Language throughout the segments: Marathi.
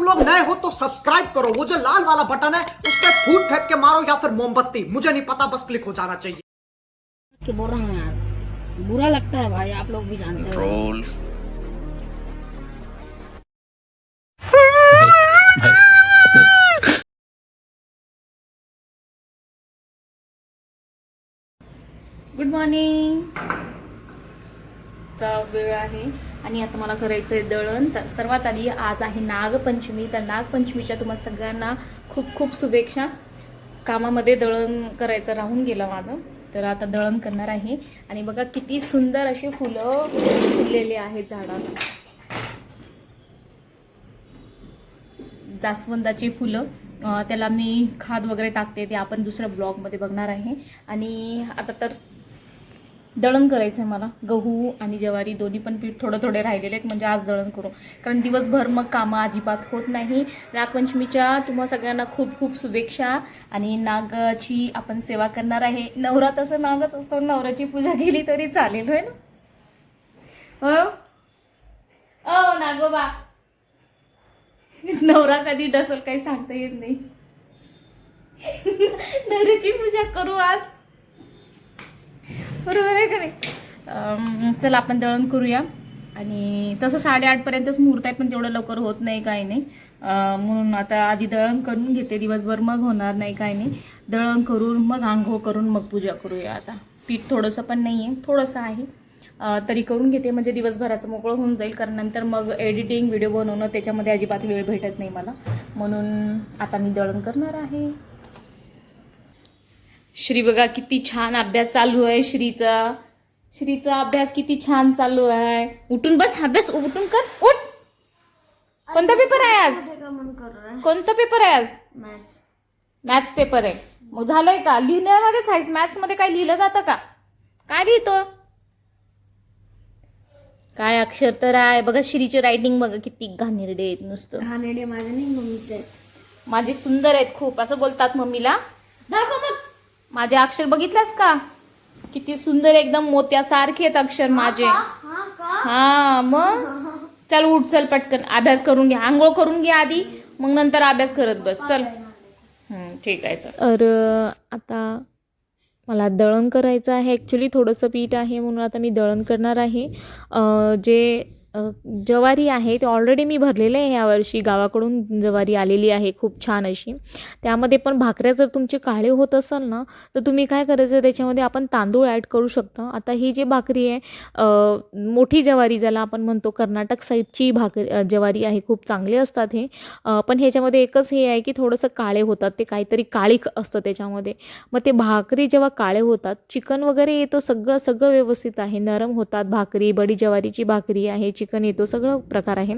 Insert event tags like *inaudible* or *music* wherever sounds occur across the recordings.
तुम लोग नए हो तो सब्सक्राइब करो। वो जो लाल वाला बटन है उस पर फूट फेंक के मारो या फिर मोमबत्ती। मुझे नहीं पता बस क्लिक हो जाना चाहिए। के बोल रहा हूँ यार। बुरा लगता है भाई आप लोग भी जानते हो। गुड मॉर्निंग चा वेळ आहे. आणि आता मला करायचं आहे दळण. तर सर्वात आधी आज आहे नागपंचमी. तर नागपंचमीच्या तुम्हाला सगळ्यांना खूप खूप शुभेच्छा. कामामध्ये दळण करायचं राहून गेलं माझं. तर आता दळण करणार आहे. आणि बघा किती सुंदर अशी फुलं फुललेली आहेत झाडाला जास्वंदाची फुलं. त्याला मी खाद वगैरे टाकते ते आपण दुसऱ्या ब्लॉगमध्ये बघणार आहे. आणि आता तर दळण करायचं आहे मला. गहू आणि ज्वारी दोन्ही पण पीठ थोडं थोडे राहिलेले आहेत म्हणजे आज दळण करू. कारण दिवसभर मग कामं अजिबात होत नाही. नागपंचमीच्या तुम्हा सगळ्यांना खूप खूप शुभेच्छा. आणि नागाची आपण सेवा करणार आहे. नवरा तसं नागच असतो नवऱ्याची पूजा केली तरी चालेल होय ना? हो? ओ नागोबा. नवरा कधी डसल काही सांगता येत नाही. नवऱ्याची पूजा करू आज. बरोबर आहे का नाही? चला आपण दळण करूया. आणि तसं साडेआठपर्यंतच मुहूर्त आहे पण तेवढं लवकर होत नाही काही नाही. म्हणून आता आधी दळण करून घेते. दिवसभर मग होणार नाही काही नाही. दळण करून मग आंघोळ करून मग पूजा करूया आता. पीठ थोडंसं पण नाही आहे थोडंसं आहे. तरी करून घेते म्हणजे दिवसभराचं मोकळं होऊन जाईल कारण नंतर मग एडिटिंग व्हिडिओ बनवणं त्याच्यामध्ये अजिबात वेळ भेटत नाही मला. म्हणून आता मी दळण करणार आहे. श्री बघा किती छान अभ्यास चालू आहे श्रीचा. श्रीचा अभ्यास किती छान चालू आहे. उठून बस अभ्यास उठून कर उठ. कोणता पेपर आहे आज? कोणता पेपर आहे आज? मॅथ्स पेपर आहे. मग झालंय का? लिहिण्यामध्येच आहेस. मॅथ्समध्ये काय लिहिलं जातं का? काय लिहितो? काय अक्षर तर आहे. बघा श्रीची रायटिंग बघा किती घाणेरडे आहेत नुसतं. घाणेडे माझे नाही मम्मीचे. माझे सुंदर आहेत खूप. असं बोलतात मम्मीला. दाखव मग. माझे अक्षर बघितलंस का? किती सुंदर एकदम मोत्यासारखे आहेत अक्षर माझे. हा का? हा मग? चल उठ चल पटकन. अभ्यास करून घे. आंघोळ करून घे आधी. मग नंतर अभ्यास करत बस. चल. हम्म, ठीक आहे चल. तर आता मला दळण करायचं आहे. ॲक्च्युली थोडंसं पीठ आहे म्हणून आता मी दळण करणार आहे. जे ज्वारी आहे ते ऑलरेडी मी भरलेलं आहे ह्यावर्षी गावाकडून ज्वारी आलेली आहे खूप छान अशी. त्यामध्ये पण भाकऱ्या जर तुमचे काळे होत असाल ना तर तुम्ही काय करायचं त्याच्यामध्ये आपण तांदूळ ॲड करू शकता. आता ही जी भाकरी आहे मोठी ज्वारी ज्याला आपण म्हणतो कर्नाटक साईडची भाकरी ज्वारी आहे खूप चांगले असतात हे. पण ह्याच्यामध्ये एकच हे आहे की थोडंसं काळे होतात ते काहीतरी काळीक असतं त्याच्यामध्ये. मग ते भाकरी जेव्हा काळे होतात चिकन वगैरे येतो सगळं सगळं व्यवस्थित आहे. नरम होतात भाकरी बडी ज्वारीची भाकरी आहे चिकन येतो सगळं प्रकार आहे.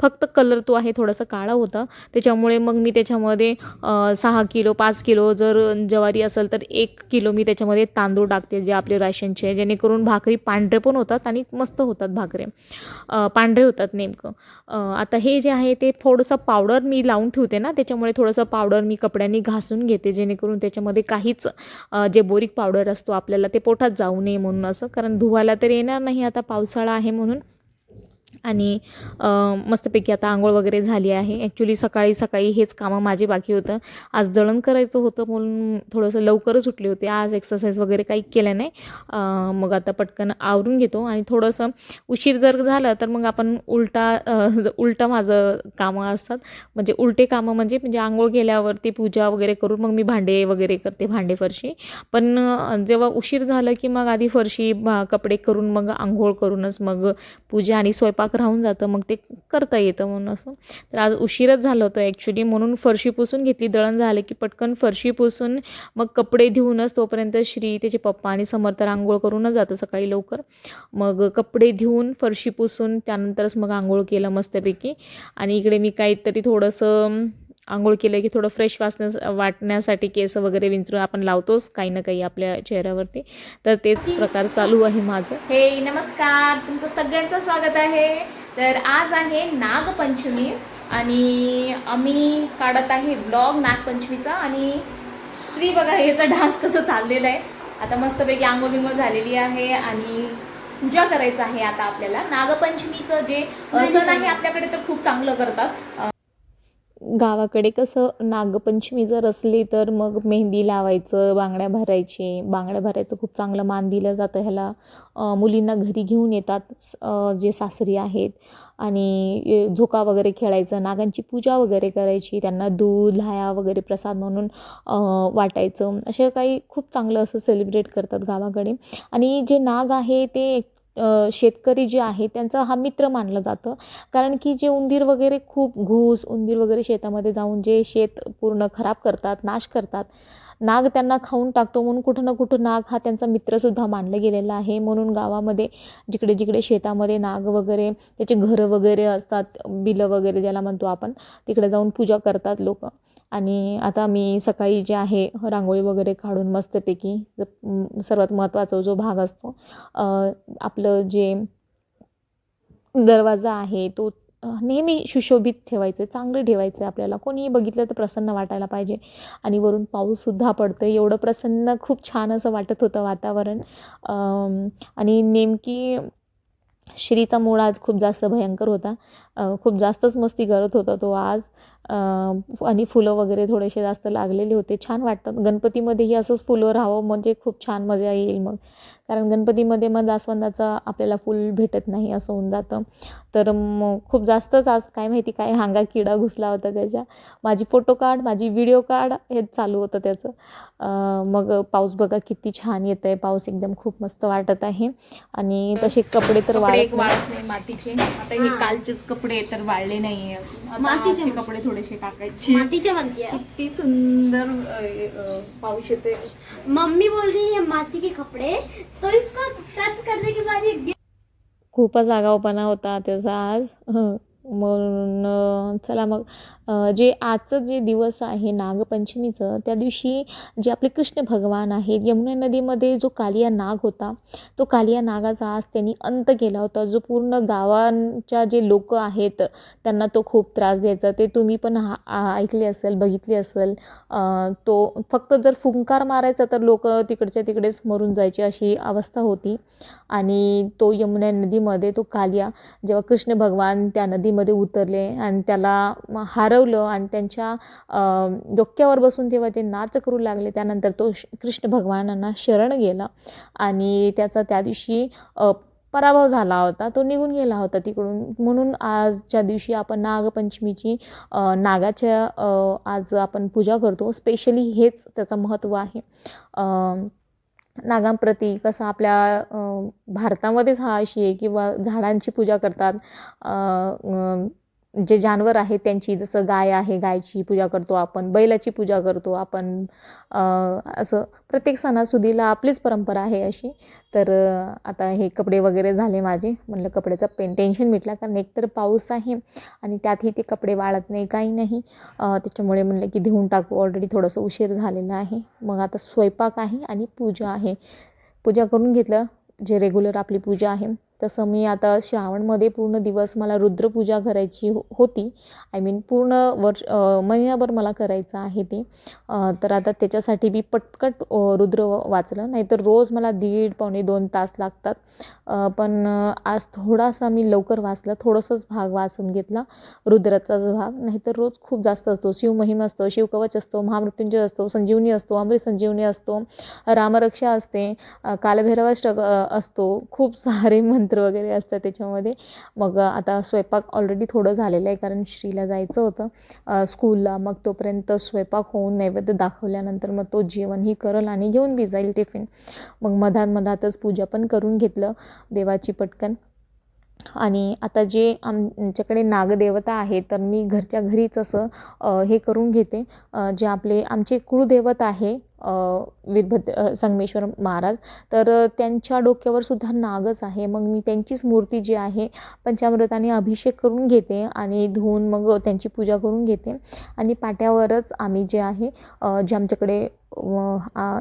फक्त कलर तो आहे थोडासा काळा होता. त्याच्यामुळे मग मी त्याच्यामध्ये सहा किलो पाच किलो जर ज्वारी असेल तर एक किलो मी त्याच्यामध्ये तांदूळ टाकते जे आपले राशनचे जेणेकरून भाकरी पांढरे पण होतात आणि मस्त होतात भाकरे. पांढरे होतात नेमकं. आता हे जे आहे ते थोडंसं पावडर मी लावून ठेवते ना त्याच्यामुळे थोडंसं पावडर मी कपड्यांनी घासून घेते जेणेकरून त्याच्यामध्ये काहीच जे बोरिक पावडर असतो आपल्याला ते पोटात जाऊ नये म्हणून असं. कारण धुवायला तर येणार नाही आता पावसाळा आहे म्हणून. आणि मस्तपैकी आता आंघोळ वगैरे झाली आहे. ॲक्च्युली सकाळी सकाळी हेच कामं माझे बाकी होतं. आज दळण करायचं होतं म्हणून थोडंसं लवकरच उठले होते. आज एक्सरसाइज वगैरे काही केलं नाही. मग आता पटकन आवरून घेतो आणि थोडंसं उशीर जर झालं तर मग आपण उलटा अ, उलटं माझं कामं असतात. म्हणजे उलटे कामं म्हणजे म्हणजे आंघोळ केल्यावरती पूजा वगैरे करून मग मी भांडे वगैरे करते भांडे फरशी. पण जेव्हा उशीर झालं की मग आधी फरशी भा- कपडे करून मग आंघोळ करूनच मग पूजा आणि स्वयंपाक राहून जातं मग ते करता येतं म्हणून असं. तर आज उशीरच झालं होतं ॲक्च्युली म्हणून फरशी पुसून घेतली. दळण झालं की पटकन फरशी पुसून मग कपडे धुवूनच तोपर्यंत श्री त्याचे पप्पा आणि समर्थ आंघोळ करूनच जातं सकाळी लवकर. मग कपडे धुवून फरशी पुसून त्यानंतरच मग आंघोळ केलं मस्तपैकी. आणि इकडे मी काहीतरी थोडंसं आंघोळ केलं की थोडं फ्रेश वाचण्या वाटण्यासाठी केस वगैरे विंचरून आपण लावतोच काही ना काही आपल्या चेहऱ्यावरती. तर तेच प्रकार चालू आहे माझं. हे नमस्कार तुमचं सगळ्यांचं स्वागत आहे. तर आज आहे नागपंचमी आणि आम्ही काढत आहे ब्लॉग नागपंचमीचा आणि श्री बघा ह्याचा डान्स कसं चाललेलं आहे. आता मस्तपैकी आंघोळ बिंघोळ झालेली आहे आणि पूजा करायचं आहे आता आपल्याला. नागपंचमीचं जे सण आहे आपल्याकडे तर खूप चांगलं करतात. गावाकडे कसं नागपंचमी जर असली तर मग मेहंदी लावायचं बांगड्या भरायचे. बांगड्या भरायचं खूप चांगलं मान दिलं जातं ह्याला. मुलींना घरी घेऊन येतात स- जे सासरी आहेत. आणि झोका वगैरे खेळायचं नागांची पूजा वगैरे करायची त्यांना दूध लाया वगैरे प्रसाद म्हणून वाटायचं. असे काही खूप चांगलं असं सेलिब्रेट करतात गावाकडे. आणि जे नाग आहे ते शेतकरी जे आहे त्यांचा हा मित्र मानलं जातं. कारण की जे उंदीर वगैरे खूप घूस उंदीर वगैरे शेतामध्ये जाऊन जे शेत पूर्ण खराब करतात नाश करतात नाग त्यांना खाऊन टाकतो म्हणून कुठं ना कुठं नाग हा त्यांचा मित्रसुद्धा मानलं गेलेला आहे. म्हणून गावामध्ये जिकडे जिकडे शेतामध्ये नाग वगैरे त्याचे घरं वगैरे असतात बिलं वगैरे ज्याला म्हणतो आपण तिकडे जाऊन पूजा करतात लोक. आणि आता मी सकाळी जे आहे रांगोळी वगैरे काढून मस्तपैकी सर्वात महत्त्वाचा जो भाग असतो आपलं जे दरवाजा आहे तो नेहमी सुशोभित ठेवायचं चांगलं ठेवायचं आहे आपल्याला. कोणीही बघितलं तर प्रसन्न वाटायला पाहिजे. आणि वरून पाऊससुद्धा पडतं एवढं प्रसन्न खूप छान असं वाटत होतं वातावरण. आणि नेमकी श्रीचा मूळ आज खूप जास्त भयंकर होता. खूप जास्तच मस्ती करत होता तो आज. आणि फुलं वगैरे थोडेसे जास्त लागलेले होते. छान वाटतात. गणपतीमध्येही असंच फुलं राहावं म्हणजे खूप छान मजा येईल मग. कारण गणपतीमध्ये मग जास्वंदाचं आपल्याला फुल भेटत नाही असं होऊन जातं. तर मग खूप जास्तच आज काय माहिती काय हांगा किडा घुसला होता त्याच्या. माझी फोटो काढ माझी व्हिडिओ काढ हेच चालू होतं त्याचं. मग पाऊस बघा किती छान येत आहे पाऊस एकदम खूप मस्त वाटत आहे. आणि तसे कपडे तर कपडे एक वाळत नाही. नाही मातीचे. आता हे कालचेच कपडे तर वाळले नाहीये. अजून. आता मातीचे. कपडे थोडेसे टाकायचे. मातीचे बनती है किती सुंदर पाऊस येते मम्मी बोल रही है माटी के कपड़े. तो इसको टच करने के बाद खूपच आगाऊपणा होता त्याचा आज. *laughs* म्हणून चला मग. जे आजचं जे दिवस आहे नागपंचमीचं त्या दिवशी जे आपले कृष्ण भगवान आहेत यमुना नदीमध्ये जो कालिया नाग होता तो कालिया नागाचा आज त्यांनी अंत केला होता. जो पूर्ण गावांच्या जे लोक आहेत त्यांना तो खूप त्रास द्यायचा. ते तुम्ही पण हा ऐकले असेल बघितले असेल तो फक्त जर फुंकार मारायचा तर लोक तिकडच्या तिकडेच मरून जायची अशी अवस्था होती. आणि तो यमुना नदीमध्ये तो कालिया जेव्हा कृष्ण भगवान त्या नदीमध्ये उतरले आणि त्याला हार वाढवलं आणि त्यांच्या डोक्यावर बसून तेव्हा ते नाच करू लागले त्यानंतर तो श- कृष्ण भगवानांना शरण गेला. आणि त्याचा त्या दिवशी पराभव झाला होता. तो निघून गेला होता तिकडून. म्हणून आजच्या दिवशी आपण नागपंचमीची नागाच्या आज आपण पूजा करतो स्पेशली हेच त्याचं महत्त्व आहे. नागांप्रती कसं आपल्या भारतामध्येच हा अशी आहे किंवा झाडांची पूजा करतात. जे जानवर आहेत त्यांची जसं गाय आहे गायची पूजा करतो आपण बैलाची पूजा करतो आपण असं प्रत्येक सणासुदीला आपलीच परंपरा आहे अशी. तर आता हे कपडे वगैरे झाले माझे. म्हणलं कपड्याचा पेन टेन्शन मिटला कारण एकतर पाऊस आहे आणि त्यातही ते कपडे वाळत नाही काही नाही. त्याच्यामुळे म्हणलं की धुवून टाकू ऑलरेडी थोडंसं उशीर झालेला आहे. मग आता स्वयंपाक आहे आणि पूजा आहे. पूजा करून घेतलं जे रेग्युलर आपली पूजा आहे. तसं मी आता श्रावणमध्ये पूर्ण दिवस मला रुद्रपूजा करायची हो होती. आय मीन पूर्ण वर्ष महिन्याभर महिनाभर मला करायचं आहे ते. तर आता त्याच्यासाठी मी पटकट रुद्र वाचलं. नाहीतर रोज मला दीड पावणे दोन तास लागतात. पण आज थोडासा मी लवकर वाचला. थोडंसंच भाग वाचून घेतला रुद्राचाच भाग. नाहीतर रोज खूप जास्त असतो. शिवमहिम असतो शिवकवच असतो महामृत्युंजय असतो संजीवनी असतो अमृत संजीवनी असतो रामरक्षा असते अ, कालभैरवाष्टक असतो. खूप सारे मंत्र वगैरे असतात त्याच्यामध्ये. मग आता स्वयंपाक ऑलरेडी थोडं झालेलं आहे कारण श्रीला जायचं होतं. स्कूलला मग तोपर्यंत स्वयंपाक होऊन नैवेद्य दाखवल्यानंतर मग तो जेवणही करल आणि घेऊन बी जाईल टिफिन मग मधात मधातच पूजा पण करून घेतलं देवाची पटकन. आणि आता जे आमच्याकडे नागदेवता आहे तर मी घरच्या घरीच असं हे करून घेते. जे आपले आमचे कुळदैवत आहे वीरभद्र संगमेश्वर महाराज. तर त्यांच्या डोक्यावर सुद्धा नागच आहे. मग मी त्यांचीच मूर्ती जी आहे पंचामृताने अभिषेक करून घेते आणि धुवून मग त्यांची पूजा करून घेते. आणि पाट्यावरच आम्ही जे आहे जे आमच्याकडे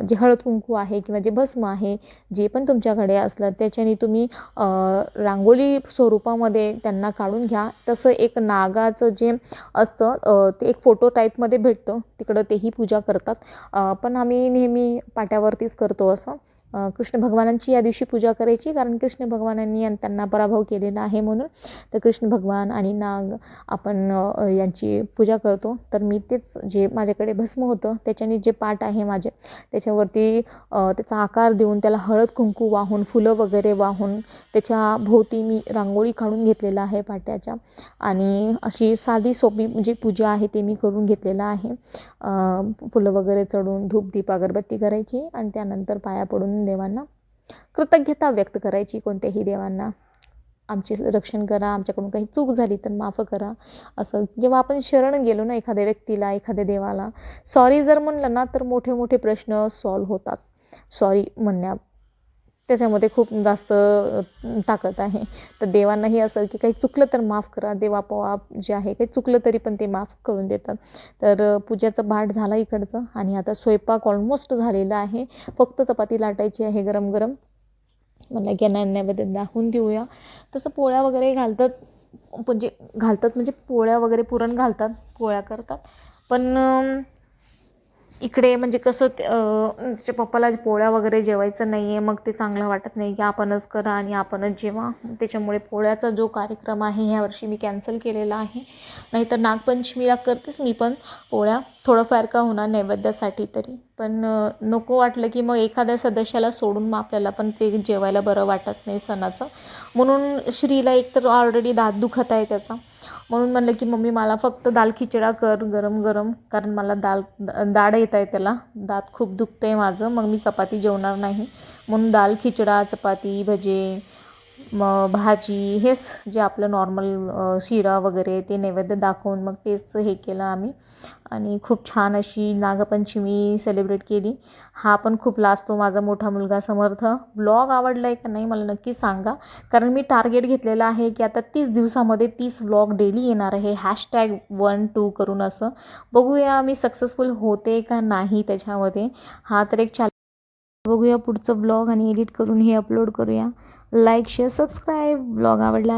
जे हळद कुंकू आहे किंवा जे भस्म आहे जे पण तुमच्याकडे असलं त्याच्याने तुम्ही रांगोळी स्वरूपामध्ये त्यांना काढून घ्या. तसं एक नागाचं जे असतं ते एक फोटो टाईपमध्ये भेटतं. तिकडं तेही पूजा करतात. पण आम्ही नेहमी पाट्यावरतीच करतो असं. कृष्ण भगवानांची या दिवशी पूजा करायची कारण कृष्ण भगवानांनी त्यांना पराभव केलेला आहे म्हणून. तर कृष्ण भगवान आणि नाग आपण यांची पूजा करतो. तर मी तेच जे माझ्याकडे भस्म होतं त्याच्याने जे पाठ आहे माझे त्याच्यावरती त्याचा आकार देऊन त्याला हळद कुंकू वाहून फुलं वगैरे वाहून त्याच्या भोवती मी रांगोळी काढून घेतलेला आहे पाट्याच्या. आणि अशी साधी सोपी जी पूजा आहे ते मी करून घेतलेलं आहे. फुलं वगैरे चढून धूप दीप अगरबत्ती करायची आणि त्यानंतर पाया पडून देवांना कृतज्ञता व्यक्त करायची कोणत्याही देवांना. आमचे रक्षण करा आमच्याकडून काही चूक झाली तर माफ करा. असं जेव्हा आपण शरण गेलो ना एखाद्या व्यक्तीला एखाद्या देवाला सॉरी जर म्हणलं ना तर मोठे मोठे प्रश्न सॉल्व होतात. सॉरी म्हणण्या त्याच्यामध्ये खूप जास्त ताकद आहे. तर देवांनाही असं की काही चुकलं तर माफ करा. देव आपोआप जे आहे काही चुकलं तरी पण ते माफ करून देतात. तर पूजाचं पाठ झाला इकडचं आणि आता स्वयंपाक ऑलमोस्ट झालेला आहे. फक्त चपाती लाटायची आहे गरम गरम. म्हणलं की यांना दाखवून देऊया. तसं पोळ्या वगैरे घालतात. म्हणजे घालतात म्हणजे पोळ्या वगैरे पुरण घालतात. पोळ्या करतात. पण इकडे म्हणजे कसं ते, त्याच्या पप्पाला पोळ्या वगैरे जेवायचं नाही आहे मग ते चांगलं वाटत नाही की आपणच करा आणि आपणच जेवा. त्याच्यामुळे पोळ्याचा जो कार्यक्रम आहे ह्यावर्षी मी कॅन्सल केलेला आहे. नाहीतर नागपंचमीला करतेच मी पण पोळ्या. थोडंफार का होणार नैवेद्यासाठी तरी. पण नको वाटलं की मग एखाद्या सदस्याला सोडून मग आपल्याला पण ते जेवायला बरं वाटत नाही सणाचं. म्हणून श्रीला एक तर ऑलरेडी दात दुखत आहे त्याचा. म्हणून म्हणलं की मम्मी मला फक्त दाल खिचडा कर गरम गरम कारण मला दाल दाढ येत आहे त्याला. दात खूप दुखतं आहे माझं. मग मी चपाती जेवणार नाही. म्हणून दाल खिचडा चपाती भजे मग भाजी हेच जे आपलं नॉर्मल शिरा वगैरे ते नैवेद्य दाखवून मग तेच हे केलं आम्ही. आणि खूप छान अशी नागपंचमी सेलिब्रेट केली. हा पण खूप लाजतो माझा मोठा मुलगा समर्थ. ब्लॉग आवडला आहे का नाही मला नक्की सांगा. कारण मी टार्गेट घेतलेलं आहे की आता तीस दिवसामध्ये तीस व्लॉग डेली येणार आहे. हॅशटॅग वन टू करून असं. बघूया मी सक्सेसफुल होते का नाही त्याच्यामध्ये. हा तर एक चॅलेंज बघूया पुढचं ब्लॉग आणि एडिट करून हे अपलोड करूया. Like share subscribe. ब्लॉग आवडला